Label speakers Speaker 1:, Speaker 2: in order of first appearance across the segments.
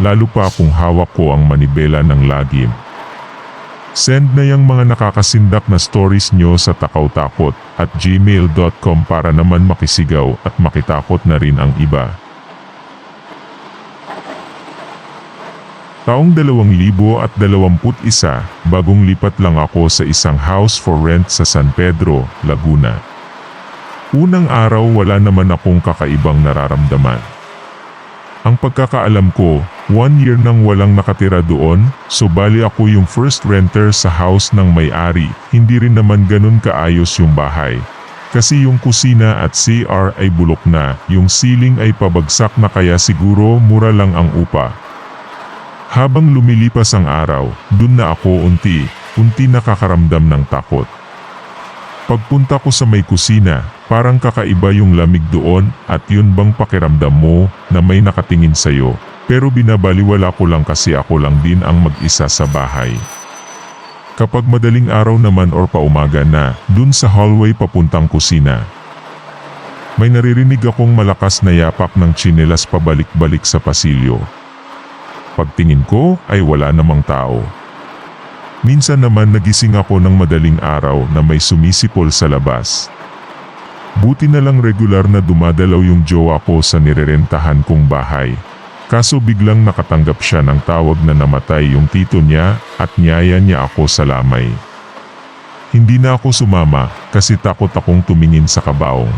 Speaker 1: lalo pa kung hawak ko ang manibela ng lagim. Send na yung mga nakakasindak na stories nyo sa takawtakot at gmail.com para naman makisigaw at makitakot na rin ang iba. Taong 2021, bagong lipat lang ako sa isang house for rent sa San Pedro, Laguna. Unang araw wala naman akong kakaibang nararamdaman. Ang pagkakaalam ko, one year nang walang nakatira doon, so bali ako yung first renter sa house ng may-ari, hindi rin naman ganun kaayos yung bahay. Kasi yung kusina at CR ay bulok na, yung ceiling ay pabagsak na kaya siguro mura lang ang upa. Habang lumilipas ang araw, dun na ako unti, unti nakakaramdam ng takot. Pagpunta ko sa may kusina, parang kakaiba yung lamig doon at yun bang pakiramdam mo na may nakatingin sa'yo, pero binabaliwala ko lang kasi ako lang din ang mag-isa sa bahay. Kapag madaling araw naman or paumaga na, dun sa hallway papuntang kusina. May naririnig akong malakas na yapak ng tsinelas pabalik-balik sa pasilyo. Pagtingin ko ay wala namang tao. Minsan naman nagising ako ng madaling araw na may sumisipol sa labas. Buti na lang regular na dumadalaw yung jowa ko sa nirerentahan kong bahay. Kaso biglang nakatanggap siya ng tawag na namatay yung tito niya at niyaya niya ako sa lamay. Hindi na ako sumama kasi takot akong tumingin sa kabaong.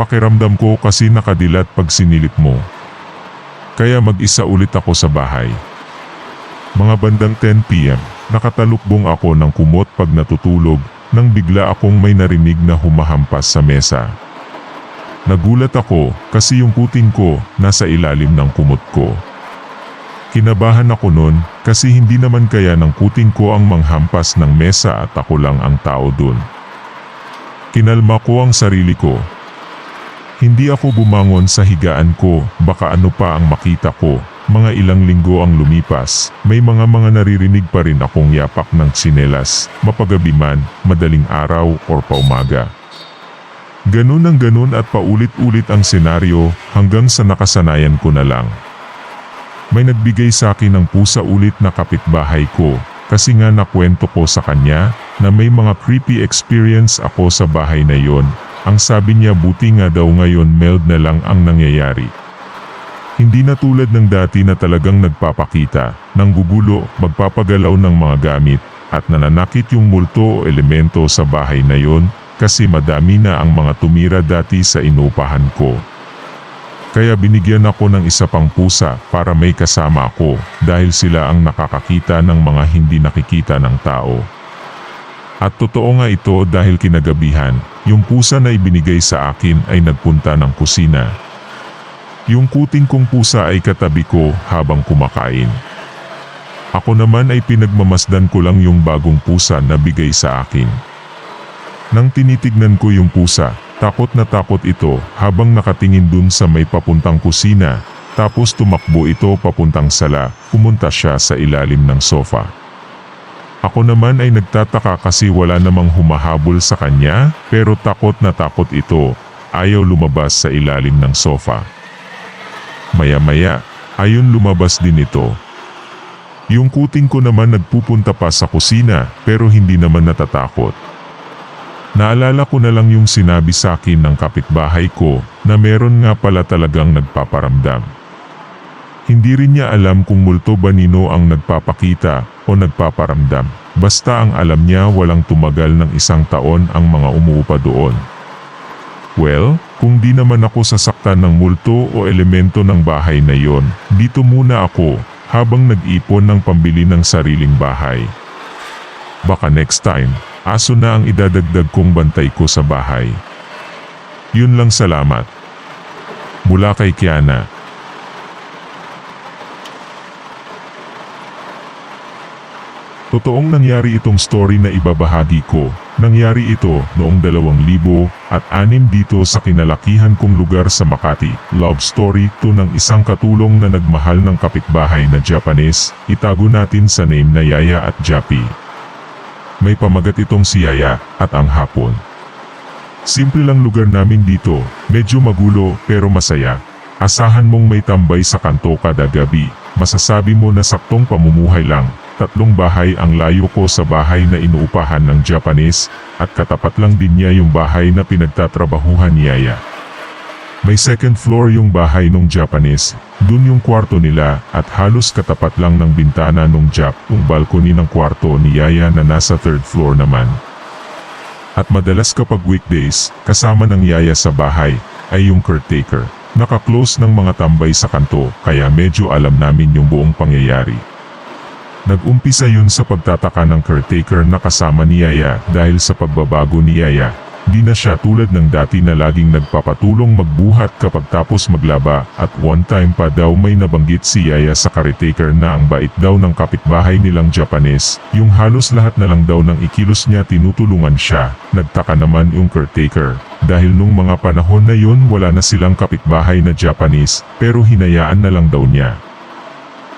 Speaker 1: Pakiramdam ko kasi nakadilat pag sinilip mo. Kaya mag-isa ulit ako sa bahay. Mga bandang 10pm, nakatalukbong ako ng kumot pag natutulog nang bigla akong may narinig na humahampas sa mesa. Nagulat ako kasi yung kuting ko nasa ilalim ng kumot ko. Kinabahan ako nun kasi hindi naman kaya ng kuting ko ang manghampas ng mesa at ako lang ang tao dun. Kinalma ko ang sarili ko. Hindi ako bumangon sa higaan ko, baka ano pa ang makita ko. Mga ilang linggo ang lumipas, may mga mga naririnig pa rin akong yapak ng tsinelas, mapagabi man, madaling araw or paumaga. Ganun ang ganun at paulit-ulit ang senaryo hanggang sa nakasanayan ko na lang. May nagbigay sa akin ng pusa ulit na kapitbahay ko kasi nga nakwento ko sa kanya na may mga creepy experience ako sa bahay na yon. Ang sabi niya buti nga daw ngayon mild na lang ang nangyayari. Hindi na tulad ng dati na talagang nagpapakita, ng gugulo, magpapagalaw ng mga gamit, at nananakit yung multo o elemento sa bahay na yon kasi madami na ang mga tumira dati sa inupahan ko. Kaya binigyan ako ng isa pang pusa para may kasama ako dahil sila ang nakakakita ng mga hindi nakikita ng tao. At totoo nga ito dahil kinagabihan, yung pusa na ibinigay sa akin ay nagpunta ng kusina. Yung kuting kong pusa ay katabi ko habang kumakain. Ako naman ay pinagmamasdan ko lang yung bagong pusa na bigay sa akin. Nang tinitignan ko yung pusa, takot na takot ito habang nakatingin dun sa may papuntang kusina, tapos tumakbo ito papuntang sala, pumunta siya sa ilalim ng sofa. Ako naman ay nagtataka kasi wala namang humahabol sa kanya, pero takot na takot ito, ayaw lumabas sa ilalim ng sofa. Maya-maya, ayon lumabas din ito. Yung kuting ko naman nagpupunta pa sa kusina pero hindi naman natatakot. Naalala ko na lang yung sinabi sa akin ng kapitbahay ko na meron nga pala talagang nagpaparamdam. Hindi rin niya alam kung multo ba nino ang nagpapakita o nagpaparamdam. Basta ang alam niya walang tumagal ng isang taon ang mga umuupa doon. Well, kung di naman ako sasaktan ng multo o elemento ng bahay na yon, dito muna ako habang nag-ipon ng pambili ng sariling bahay. Baka next time, aso na ang idadagdag kong bantay ko sa bahay. Yun lang salamat. Mula kay Kiana. Totoong nangyari itong story na ibabahagi ko. Nangyari ito noong 2000 at anim dito sa kinalakihan kong lugar sa Makati. Love story to ng isang katulong na nagmahal ng kapitbahay na Japanese. Itago natin sa name na Yaya at Japi. May pamagat itong si Yaya at ang hapon. Simple lang lugar namin dito, medyo magulo pero masaya. Asahan mong may tambay sa kanto kada gabi, masasabi mo na saktong pamumuhay lang. Tatlong bahay ang layo ko sa bahay na inuupahan ng Japanese, at katapat lang din niya yung bahay na pinagtatrabahuhan ni Yaya. May second floor yung bahay nung Japanese, dun yung kwarto nila at halos katapat lang ng bintana nung Jap yung balcony ng kwarto ni Yaya na nasa third floor naman. At madalas kapag weekdays, kasama ng Yaya sa bahay, ay yung caretaker. Naka-close ng mga tambay sa kanto kaya medyo alam namin yung buong pangyayari. Nag-umpisa yun sa pagtataka ng caretaker na kasama ni Yaya dahil sa pagbabago ni Yaya. Di na siya tulad ng dati na laging nagpapatulong magbuhat kapag tapos maglaba at one time pa daw may nabanggit si Yaya sa caretaker na ang bait daw ng kapitbahay nilang Japanese, yung halos lahat na lang daw ng ikilos niya tinutulungan siya. Nagtaka naman yung caretaker dahil nung mga panahon na yun wala na silang kapitbahay na Japanese pero hinayaan na lang daw niya.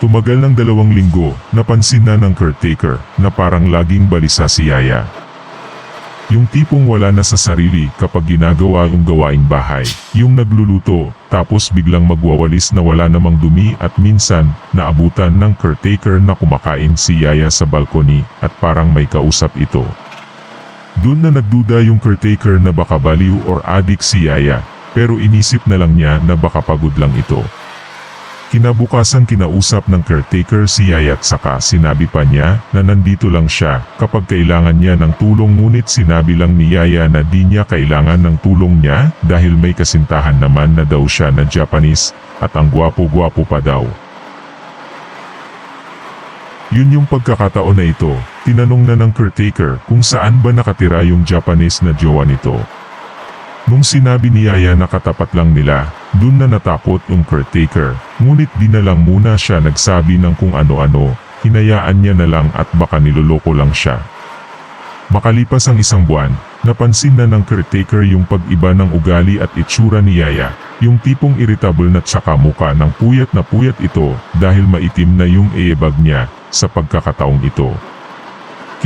Speaker 1: Tumagal ng dalawang linggo, napansin na ng caretaker na parang laging balisa si Yaya. Yung tipong wala na sa sarili kapag ginagawa yung gawaing bahay, yung nagluluto, tapos biglang magwawalis na wala namang dumi at minsan, naabutan ng caretaker na kumakain si Yaya sa balkoni at parang may kausap ito. Doon na nagduda yung caretaker na baka baliw or adik si Yaya, pero inisip na lang niya na baka pagod lang ito. Kinabukasan kinausap ng caretaker si Yaya at saka sinabi pa niya na nandito lang siya kapag kailangan niya ng tulong ngunit sinabi lang ni Yaya na di niya kailangan ng tulong niya dahil may kasintahan naman na daw siya na Japanese at ang gwapo-gwapo pa daw. Yun yung pagkakataon na ito, tinanong na ng caretaker kung saan ba nakatira yung Japanese na jowa nito. Nung sinabi ni Yaya na katapat lang nila, dun na natakot yung caretaker, ngunit di na lang muna siya nagsabi ng kung ano-ano, hinayaan niya na lang at baka niloloko lang siya. Makalipas ang isang buwan, napansin na ng caretaker yung pag-iba ng ugali at itsura ni Yaya, yung tipong irritable na tsaka muka ng puyat na puyat ito dahil maitim na yung eebag niya sa pagkakataong ito.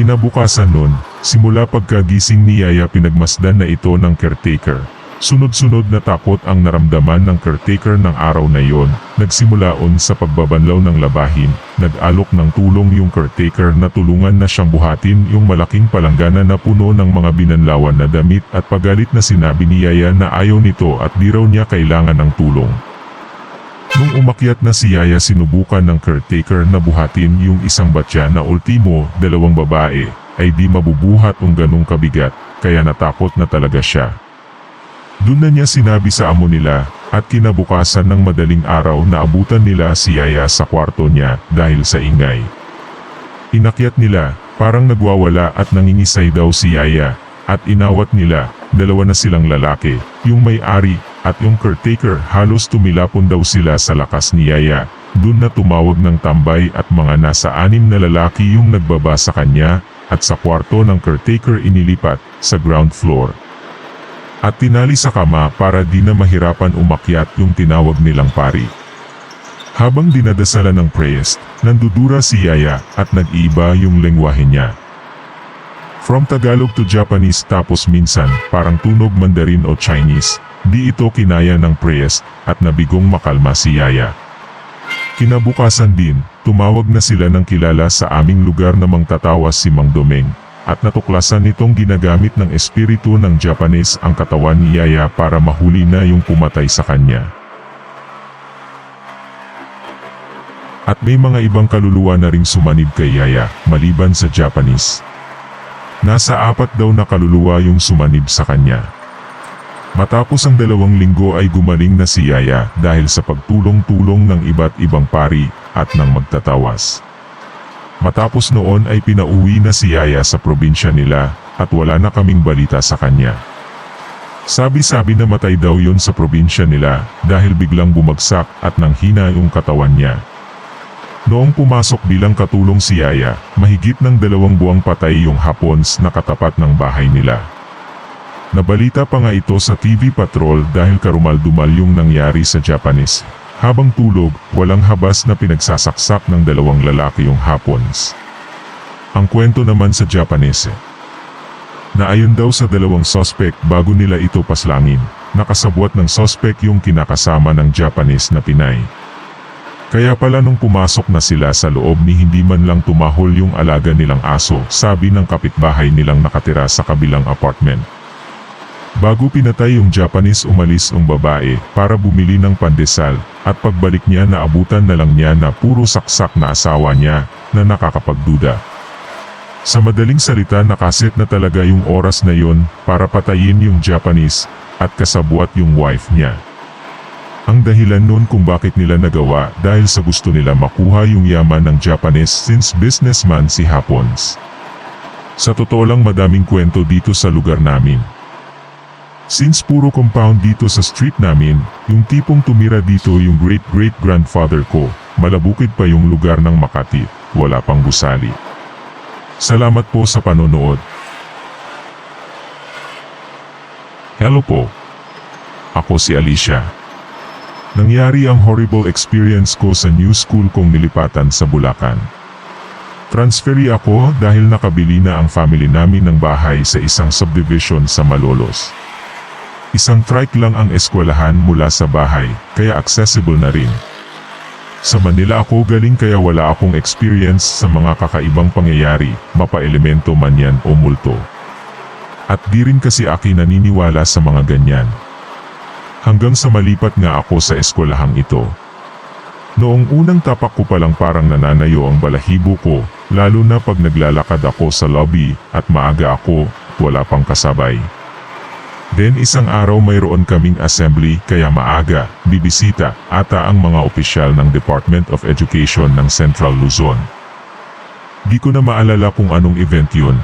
Speaker 1: Kinabukasan nun, simula pagkagising ni Yaya pinagmasdan na ito ng caretaker. Sunod-sunod na takot ang naramdaman ng caretaker ng araw na yon. Nagsimulaon sa pagbabanlaw ng labahin, nag-alok ng tulong yung caretaker na tulungan na siyang buhatin yung malaking palanggana na puno ng mga binanlawan na damit at pagalit na sinabi ni Yaya na ayaw nito at di raw niya kailangan ng tulong. Nung umakyat na si Yaya sinubukan ng caretaker na buhatin yung isang batya na ultimo, dalawang babae, ay di mabubuhat ang ganong kabigat, kaya natakot na talaga siya. Doon na niya sinabi sa amo nila, at kinabukasan ng madaling araw na abutan nila si Yaya sa kwarto niya dahil sa ingay. Inakyat nila, parang nagwawala at nangingisay daw si Yaya, at inawat nila, dalawa na silang lalaki, yung may-ari, at yung caretaker halos tumilapon daw sila sa lakas ni Yaya. Doon na tumawag ng tambay at mga nasa anim na lalaki yung nagbaba sa kanya, at sa kwarto ng caretaker inilipat, sa ground floor. At tinali sa kama para di na mahirapan umakyat yung tinawag nilang pari. Habang dinadasalan ng priest, nandudura si Yaya at nag-iiba yung lengwahe niya. From Tagalog to Japanese tapos minsan parang tunog Mandarin o Chinese, di ito kinaya ng priest at nabigong makalma si Yaya. Kinabukasan din, tumawag na sila ng kilala sa aming lugar na mangtatawas si Mang Domeng, at natuklasan nitong ginagamit ng espiritu ng Japanese ang katawan ni Yaya para mahuli na yung pumatay sa kanya. At may mga ibang kaluluwa na ring sumanib kay Yaya, maliban sa Japanese. Nasa apat daw na kaluluwa yung sumanib sa kanya. Matapos ang dalawang linggo ay gumaling na si Yaya dahil sa pagtulong-tulong ng iba't ibang pari at ng magtatawas. Matapos noon ay pinauwi na si Yaya sa probinsya nila at wala na kaming balita sa kanya. Sabi-sabi na matay daw yon sa probinsya nila dahil biglang bumagsak at nanghina yung katawan niya. Noong pumasok bilang katulong si Yaya, mahigit ng dalawang buwang patay yung Hapons na katapat ng bahay nila. Nabalita pa nga ito sa TV Patrol dahil karumal-dumal yung nangyari sa Japanese. Habang tulog, walang habas na pinagsasaksak ng dalawang lalaki yung Hapons. Ang kwento naman sa Japanese, na ayon daw sa dalawang suspect bago nila ito paslangin, nakasabwat ng suspect yung kinakasama ng Japanese na Pinay. Kaya pala nung pumasok na sila sa loob ni hindi man lang tumahol yung alaga nilang aso, sabi ng kapitbahay nilang nakatira sa kabilang apartment. Bago pinatay yung Japanese umalis ang babae para bumili ng pandesal at pagbalik niya naabutan na lang niya na puro saksak na asawa niya na nakakapagduda. Sa madaling salita nakaset na talaga yung oras na yon para patayin yung Japanese at kasabwat yung wife niya. Ang dahilan nun kung bakit nila nagawa dahil sa gusto nila makuha yung yaman ng Japanese since businessman si Hapons. Sa totoo lang madaming kwento dito sa lugar namin. Since puro compound dito sa street namin, yung tipong tumira dito yung great-great-grandfather ko, malabukid pa yung lugar ng Makati, wala pang gusali. Salamat po sa panonood. Hello po. Ako si Alicia. Nangyari ang horrible experience ko sa new school kong nilipatan sa Bulacan. Transferi ako dahil nakabili na ang family namin ng bahay sa isang subdivision sa Malolos. Isang trike lang ang eskwelahan mula sa bahay, kaya accessible na rin. Sa Manila ako galing kaya wala akong experience sa mga kakaibang pangyayari, mapa-elemento man yan o multo. At di rin kasi aki naniniwala sa mga ganyan. Hanggang sa malipat nga ako sa eskwelahang ito. Noong unang tapak ko palang parang nananayo ang balahibo ko, lalo na pag naglalakad ako sa lobby at maaga ako, wala pang kasabay. Then isang araw mayroon kaming assembly kaya maaga, bibisita, ata ang mga opisyal ng Department of Education ng Central Luzon. Di ko na maalala kung anong event yun.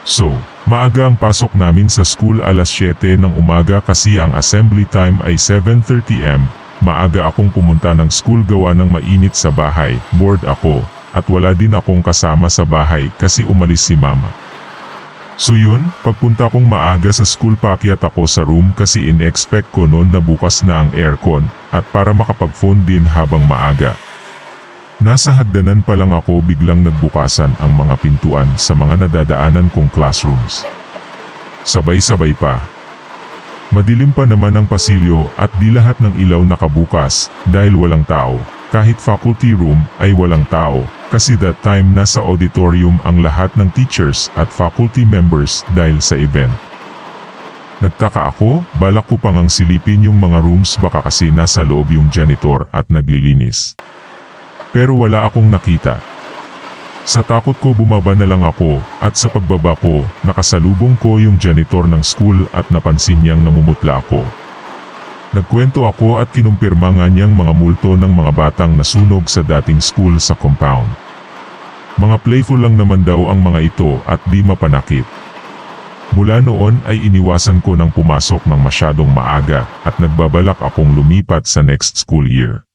Speaker 1: So, maaga ang pasok namin sa school alas 7 ng umaga kasi ang assembly time ay 7.30am. Maaga akong pumunta ng school gawa ng mainit sa bahay, bored ako, at wala din akong kasama sa bahay kasi umalis si mama. So yun, pagpunta kong maaga sa school pakyat ako sa room kasi in-expect ko noon na bukas na ang aircon at para makapag-phone din habang maaga. Nasa hagdanan pa lang ako biglang nagbukasan ang mga pintuan sa mga nadadaanan kong classrooms. Sabay-sabay pa. Madilim pa naman ang pasilyo at di lahat ng ilaw nakabukas dahil walang tao. Kahit faculty room ay walang tao kasi that time nasa auditorium ang lahat ng teachers at faculty members dahil sa event. Nagtaka ako, balak ko pang ang silipin yung mga rooms baka kasi nasa loob yung janitor at naglilinis. Pero wala akong nakita. Sa takot ko bumaba na lang ako at sa pagbaba ko, nakasalubong ko yung janitor ng school at napansin niyang namumutla ako. Nagkwento ako at kinumpirma nga niyang mga multo ng mga batang nasunog sa dating school sa compound. Mga playful lang naman daw ang mga ito at di mapanakit. Mula noon ay iniwasan ko ng pumasok ng masyadong maaga at nagbabalak akong lumipat sa next school year.